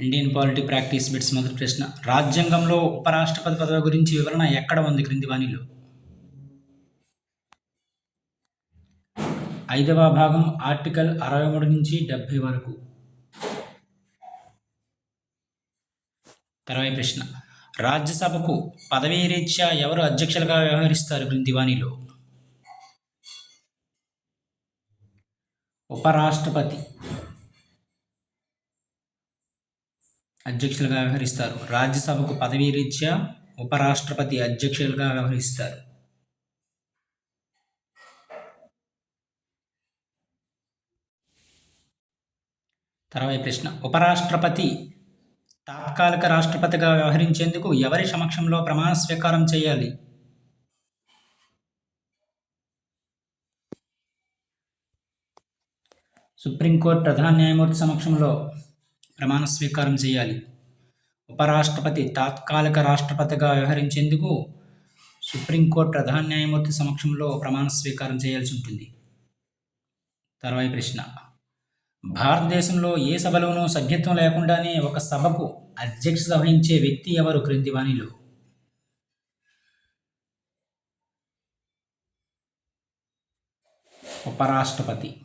Indian polity practice bits మొదటి ప్రశ్న. రాజ్యాంగంలో ఉపరాష్ట్రపతి పదవి గురించి వివరణ ఎక్కడ ఉంది? క్రింది వాణిలో. ఐదవ భాగం ఆర్టికల్ అరవై మూడు నుంచి డెబ్భై వరకు. తర్వాత ప్రశ్న. రాజ్యసభకు పదవీ రీత్యా ఎవరు అధ్యక్షులుగా వ్యవహరిస్తారు? క్రిందవాణిలో ఉపరాష్ట్రపతి. అధ్యక్షులుగా వ్యవహరిస్తారు. రాజ్యసభకు పదవీ రీత్యా ఉపరాష్ట్రపతి అధ్యక్షులుగా వ్యవహరిస్తారు. తర్వాత ప్రశ్న. ఉపరాష్ట్రపతి తాత్కాలిక రాష్ట్రపతిగా వ్యవహరించేందుకు ఎవరి సమక్షంలో ప్రమాణ స్వీకారం చేయాలి? సుప్రీంకోర్టు ప్రధాన న్యాయమూర్తి సమక్షంలో ప్రమాణ స్వీకారం చేయాలి. ఉపరాష్ట్రపతి తాత్కాలిక రాష్ట్రపతిగా వ్యవహరించేందుకు సుప్రీంకోర్టు ప్రధాన న్యాయమూర్తి సమక్షంలో ప్రమాణ స్వీకారం చేయాల్సి ఉంటుంది. తర్వాత ప్రశ్న. భారతదేశంలో ఏ సభలోనూ సభ్యత్వం లేకుండానే ఒక సభకు అధ్యక్షత వహించే వ్యక్తి ఎవరు క్రింది వాణిలో ఉపరాష్ట్రపతి.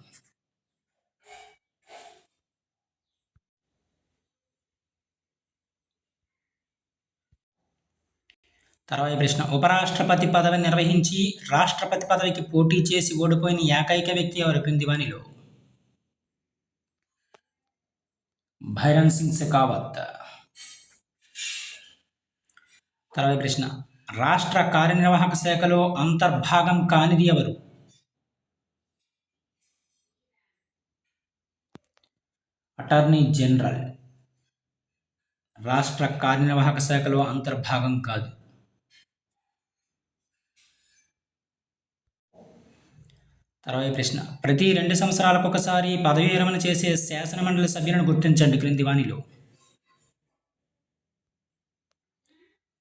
తర్వాత ప్రశ్న. ఉపరాష్ట్రపతి పదవి నిర్వహించి రాష్ట్రపతి పదవికి పోటీ చేసి ఓడిపోయిన ఏకైక వ్యక్తి ఎవరు? పిందివానిలో భైరన్ సింగ్ షెకావత్. తర్వాత ప్రశ్న. రాష్ట్ర కార్యనిర్వాహక శాఖలో అంతర్భాగం కానిది ఎవరు? Attorney general. రాష్ట్ర కార్యనిర్వాహక శాఖలో అంతర్భాగం కాదు. తర్వాత ప్రశ్న. ప్రతి రెండు సంవత్సరాలకు ఒకసారి పదవీ విరమణ చేసే శాసనమండలి సభ్యులను గుర్తించండి క్రింది వాణిలో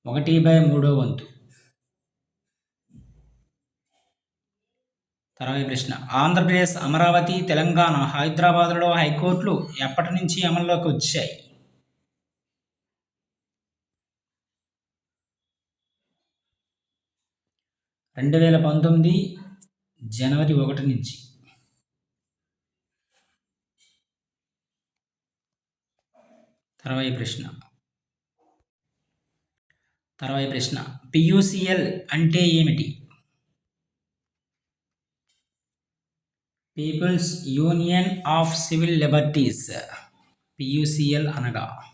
ఒకటి బై మూడో వంతు. తర్వాత ప్రశ్న. ఆంధ్రప్రదేశ్ అమరావతి తెలంగాణ హైదరాబాద్లో హైకోర్టులు ఎప్పటి నుంచి అమల్లోకి వచ్చాయి? రెండు వేల పంతొమ్మిది జనవరి ఒకటి నుంచి. తర్వాయి ప్రశ్న. తర్వాయి ప్రశ్న. పియూసిఎల్ అంటే ఏమిటి? People's union of civil liberties PUCL అనగా.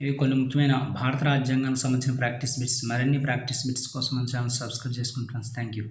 ఇవి కొన్ని ముఖ్యమైన భారత రాజ్యాంగానికి సంబంధించిన ప్రాక్టీస్ బిట్స్ మరిన్ని ప్రాక్టీస్ బిట్స్ కోసం మన ఛానల్ సబ్స్క్రైబ్ చేసుకుంటాను థ్యాంక్ యూ